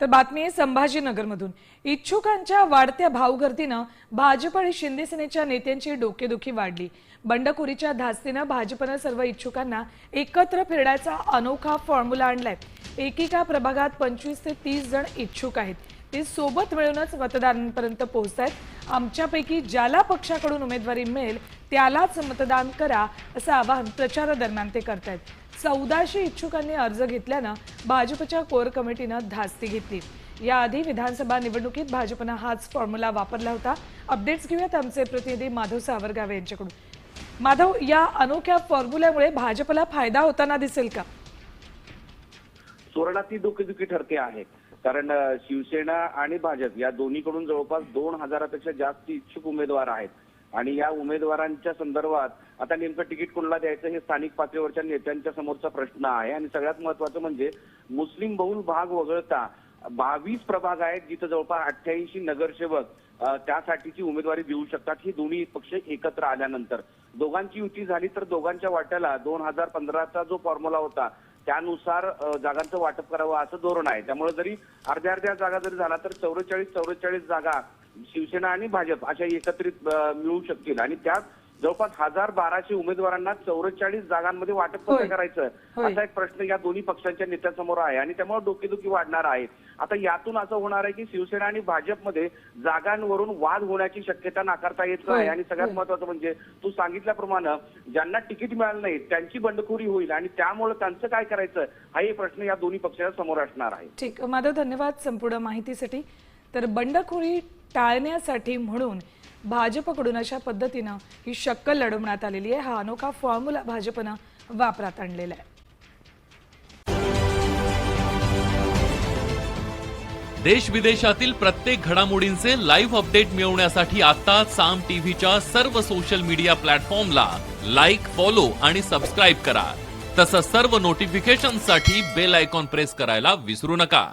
तर बातमी आहे संभाजीनगरमधून. इच्छुकांच्या वाढत्या भावगर्दीनं भाजप आणि शिंदे सेनेच्या नेत्यांची डोकेदुखी वाढली. बंडखोरीच्या धास्तीनं भाजपनं सर्व इच्छुकांना एकत्र फिरण्याचा अनोखा फॉर्म्युला आणलाय. एकेका प्रभागात पंचवीस ते तीस जण इच्छुक आहेत. ते सोबत मिळूनच मतदारांपर्यंत पोहोचत आहेत आमच्यापैकी ज्याला पक्षाकडून उमेदवारी मिळेल त्यालाच मतदान करा असं आवाहन प्रचारादरम्यान ते करतायत. चौदाशे इच्छुकांनी अर्ज घेतल्यानं भाजपच्या कोर कमिटीनं धास्ती घेतली. याआधी विधानसभा निवडणुकीत भाजपनं हाच फॉर्म्युला वापरला होता. अपडेट्स घेऊयात आमचे प्रतिनिधी माधव सावरगावे यांच्याकडून. माधव या अनोख्या फॉर्म्युल्यामुळे भाजपला फायदा होताना दिसेल का? तोरणा ती डोकेदुखी ठरते आहे. कारण शिवसेना आणि भाजप या दोन्हीकडून जवळपास दोन हजारापेक्षा जास्त इच्छुक उमेदवार आहेत. आणि या उमेदवारांच्या संदर्भात आता नेमकं तिकीट कोणाला द्यायचं हे स्थानिक पातळीवरच्या नेत्यांच्या समोरचा प्रश्न आहे. आणि सगळ्यात महत्वाचं म्हणजे मुस्लिम बहुल भाग वगळता बावीस प्रभाग आहेत जिथं जवळपास अठ्ठ्याऐंशी नगरसेवक त्यासाठीची उमेदवारी देऊ शकतात. ही दोन्ही पक्ष एकत्र आल्यानंतर. दोघांची युती झाली तर दोघांच्या वाट्याला दोन हजार पंधराचा जो फॉर्म्युला होता त्यानुसार जागांचं वाटप करावं असं धोरण आहे. त्यामुळे जरी अर्ध्या अर्ध्या जागा जरी झाला तर चौवेचाळीस चौवेचाळीस जागा शिवसेना आणि भाजप अशा एकत्रित मिळू शकतील. आणि त्यात जवळपास हजार बाराशे उमेदवारांना चौवेचाळीस जागांमध्ये वाटप. कसं करायचं. असा एक प्रश्न या दोन्ही पक्षांच्या नेत्यांसमोर आहे आणि त्यामुळे डोकेदुखी वाढणार आहे आता यातून असं होणार आहे की शिवसेना आणि भाजपमध्ये जागांवरून वाद होण्याची शक्यता नाकारता येत नाही. आणि सगळ्यात. महत्वाचं म्हणजे तू सांगितल्याप्रमाणे ज्यांना तिकीट मिळालं नाही त्यांची बंडखोरी होईल आणि त्यामुळे त्यांचं काय करायचं हाही प्रश्न या दोन्ही पक्षाच्या समोर असणार आहे ठीक माधव धन्यवाद संपूर्ण माहितीसाठी तर बंडखोरी टाळण्यासाठी म्हणून भाजपकडून अशा पद्धतीनं ही शक्कल लढवण्यात आलेली आहे. हा अनोखा फॉर्म्युला भाजपनं वापरात आणलेला आहे. देश विदेशातील प्रत्येक घडामोडींचे लाईव्ह अपडेट मिळवण्यासाठी आता साम टीव्हीच्या सर्व सोशल मीडिया प्लॅटफॉर्मला लाईक फॉलो आणि सबस्क्राईब करा. तसंच सर्व नोटिफिकेशनसाठी बेल आयकॉन प्रेस करायला विसरू नका.